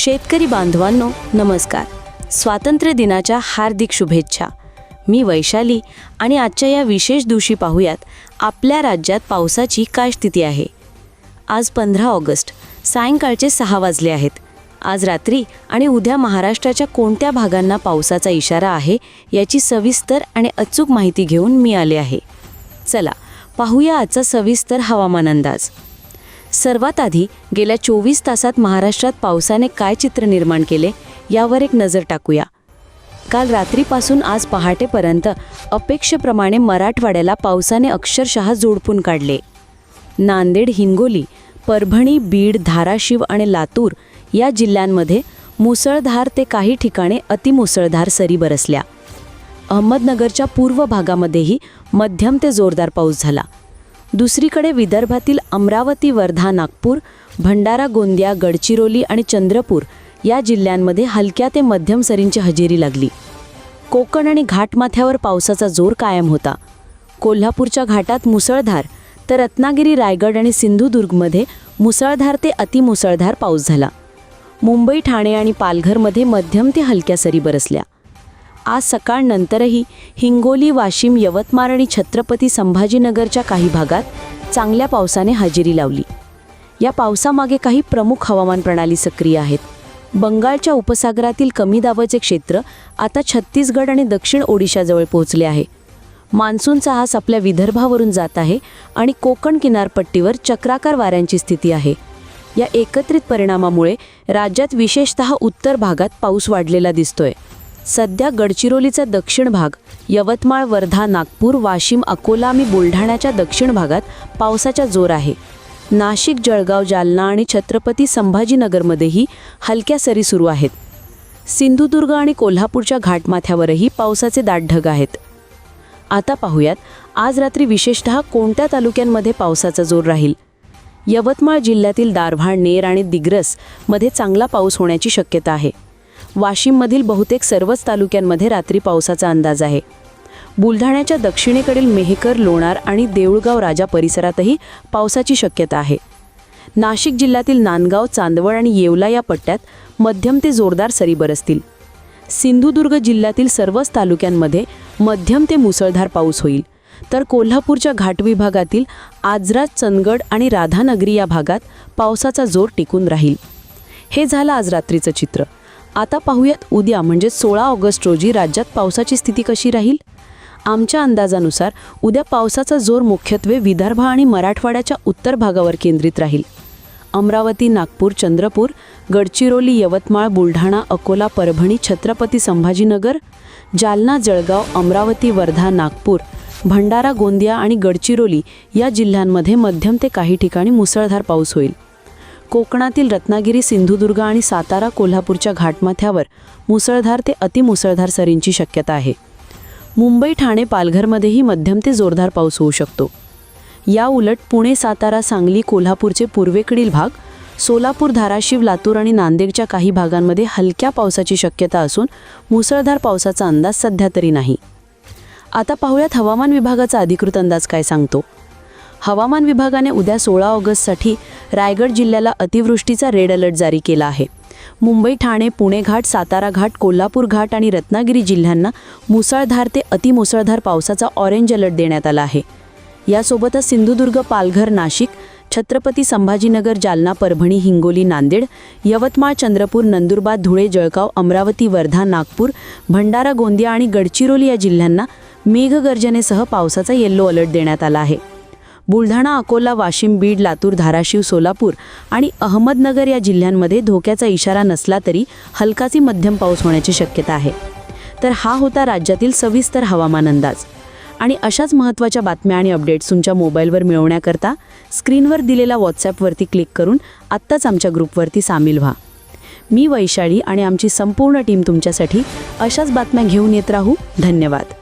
शेतकरी बांधवांनो नमस्कार. स्वातंत्र्य दिनाच्या हार्दिक शुभेच्छा. मी वैशाली आणि आजच्या या विशेष दिवशी पाहूयात आपल्या राज्यात पावसाची काय स्थिती आहे. आज पंधरा ऑगस्ट सायंकाळचे सहा वाजले आहेत. आज रात्री आणि उद्या महाराष्ट्राच्या कोणत्या भागांना पावसाचा इशारा आहे याची सविस्तर आणि अचूक माहिती घेऊन मी आले आहे. चला पाहूया आजचा सविस्तर हवामान अंदाज. सर्वात आधी गेल्या चोवीस तासात महाराष्ट्रात पावसाने काय चित्र निर्माण केले यावर एक नजर टाकूया. काल रात्रीपासून आज पहाटेपर्यंत अपेक्षेप्रमाणे मराठवाड्याला पावसाने अक्षरशः जोडपून काढले. नांदेड हिंगोली परभणी बीड धाराशिव आणि लातूर या जिल्ह्यांमध्ये मुसळधार ते काही ठिकाणी अतिमुसळधार सरी बरसल्या. अहमदनगरच्या पूर्व भागामध्येही मध्यम ते जोरदार पाऊस झाला. दुसरीकडे विदर्भातील अमरावती वर्धा नागपूर भंडारा गोंदिया गडचिरोली आणि चंद्रपूर या जिल्ह्यांमध्ये हलक्या ते मध्यम सरींची हजेरी लागली. कोकण आणि घाटमाथ्यावर पावसाचा जोर कायम होता. कोल्हापूरच्या घाटात मुसळधार तर रत्नागिरी रायगड आणि सिंधुदुर्गमध्ये मुसळधार ते अतिमुसळधार पाऊस झाला. मुंबई ठाणे आणि पालघरमध्ये मध्यम ते हलक्या सरी बरसल्या. आज सकाळनंतरही हिंगोली वाशिम यवतमाळ आणि छत्रपती संभाजीनगरच्या काही भागात चांगल्या पावसाने हजेरी लावली. या पावसामागे काही प्रमुख हवामान प्रणाली सक्रिय आहेत. बंगालच्या उपसागरातील कमी दाबाचे क्षेत्र आता छत्तीसगड आणि दक्षिण ओडिशाजवळ पोहोचले आहे. मान्सूनचा हास आपल्या विदर्भावरून जात आहे आणि कोकण किनारपट्टीवर चक्राकार वाऱ्यांची स्थिती आहे. या एकत्रित परिणामामुळे राज्यात विशेषतः उत्तर भागात पाऊस वाढलेला दिसतोय. सध्या गडचिरोलीचा दक्षिण भाग यवतमाळ वर्धा नागपूर वाशिम अकोला आणि बुलढाण्याच्या दक्षिण भागात पावसाचा जोर आहे. नाशिक जळगाव जालना आणि छत्रपती संभाजीनगरमध्येही हलक्या सरी सुरू आहेत. सिंधुदुर्ग आणि कोल्हापूरच्या घाटमाथ्यावरही पावसाचे दाट ढग आहेत. आता पाहूयात आज रात्री विशेषतः कोणत्या तालुक्यांमध्ये पावसाचा जोर राहील? यवतमाळ जिल्ह्यातील दारव्हाण नेर आणि दिग्रसमध्ये चांगला पाऊस होण्याची शक्यता आहे. वाशिममधील बहुतेक सर्वच तालुक्यांमध्ये रात्री पावसाचा अंदाज आहे. बुलढाण्याच्या दक्षिणेकडील मेहकर लोणार आणि देऊळगाव राजा परिसरातही पावसाची शक्यता आहे. नाशिक जिल्ह्यातील नांदगाव चांदवड आणि येवला या पट्ट्यात मध्यम ते जोरदार सरी बरसतील. सिंधुदुर्ग जिल्ह्यातील सर्वच तालुक्यांमध्ये मध्यम ते मुसळधार पाऊस होईल. तर कोल्हापूरच्या घाट विभागातील आजरा चंदगड आणि राधानगरी या भागात पावसाचा जोर टिकून राहील. हे झालं आज रात्रीचं चित्र. आता पाहूयात उद्या म्हणजे सोळा ऑगस्ट रोजी राज्यात पावसाची स्थिती कशी राहील? आमच्या अंदाजानुसार उद्या पावसाचा जोर मुख्यत्वे विदर्भ आणि मराठवाड्याच्या उत्तर भागावर केंद्रित राहील. अमरावती नागपूर चंद्रपूर गडचिरोली यवतमाळ बुलढाणा अकोला परभणी छत्रपती संभाजीनगर जालना जळगाव अमरावती वर्धा नागपूर भंडारा गोंदिया आणि गडचिरोली या जिल्ह्यांमध्ये मध्यम ते काही ठिकाणी मुसळधार पाऊस होईल. कोकणातील रत्नागिरी सिंधुदुर्ग आणि सातारा कोल्हापूरच्या घाटमाथ्यावर मुसळधार ते अतिमुसळधार सरींची शक्यता आहे. मुंबई ठाणे पालघरमध्येही मध्यम ते जोरदार पाऊस होऊ शकतो. या उलट पुणे सातारा सांगली कोल्हापूरचे पूर्वेकडील भाग सोलापूर धाराशिव लातूर आणि नांदेडच्या काही भागांमध्ये हलक्या पावसाची शक्यता असून मुसळधार पावसाचा अंदाज सध्या तरी नाही. आता पाहूयात हवामान विभागाचा अधिकृत अंदाज काय सांगतो? हवामान विभागाने उद्या सोळा ऑगस्टसाठी रायगड जिल्ह्याला अतिवृष्टीचा रेड अलर्ट जारी केला आहे. मुंबई ठाणे पुणे घाट सातारा घाट कोल्हापूर घाट आणि रत्नागिरी जिल्ह्यांना मुसळधार ते अतिमुसळधार पावसाचा ऑरेंज अलर्ट देण्यात आला आहे. यासोबतच सिंधुदुर्ग पालघर नाशिक छत्रपती संभाजीनगर जालना परभणी हिंगोली नांदेड यवतमाळ चंद्रपूर नंदुरबार धुळे जळगाव अमरावती वर्धा नागपूर भंडारा गोंदिया आणि गडचिरोली या जिल्ह्यांना मेघगर्जनेसह पावसाचा येल्लो अलर्ट देण्यात आला आहे. बुलढाणा अकोला वाशिम बीड लातूर धाराशिव सोलापूर आणि अहमदनगर या जिल्ह्यांमध्ये धोक्याचा इशारा नसला तरी हलकाची मध्यम पाऊस होण्याची शक्यता आहे. तर हा होता राज्यातील सविस्तर हवामान अंदाज. आणि अशाच महत्त्वाच्या बातम्या आणि अपडेट्स तुमच्या मोबाईलवर मिळवण्याकरता स्क्रीनवर दिलेला व्हॉट्सॲपवरती क्लिक करून आत्ताच आमच्या ग्रुपवरती सामील व्हा. मी वैशाली आणि आमची संपूर्ण टीम तुमच्यासाठी अशाच बातम्या घेऊन येत राहू. धन्यवाद.